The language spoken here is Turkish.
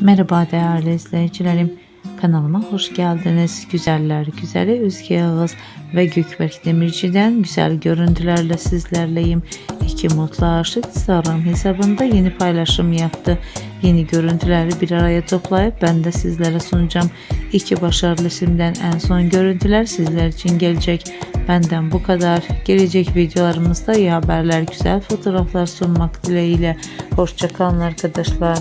Merhaba değerli izleyicilerim. Kanalıma hoş geldiniz. Güzeller güzeli Özge Yağız ve Gökberk Demirci'den güzel görüntülerle sizlerleyim. İki mutlu aşık Instagram hesabında yeni paylaşım yaptı. Yeni görüntüleri bir araya toplayıp ben de sizlere sunacağım. İki başarılı isimden en son görüntüler sizler için gelecek. Benden bu kadar. Gelecek videolarımızda iyi haberler, güzel fotoğraflar sunmak dileğiyle. Hoşçakalın arkadaşlar.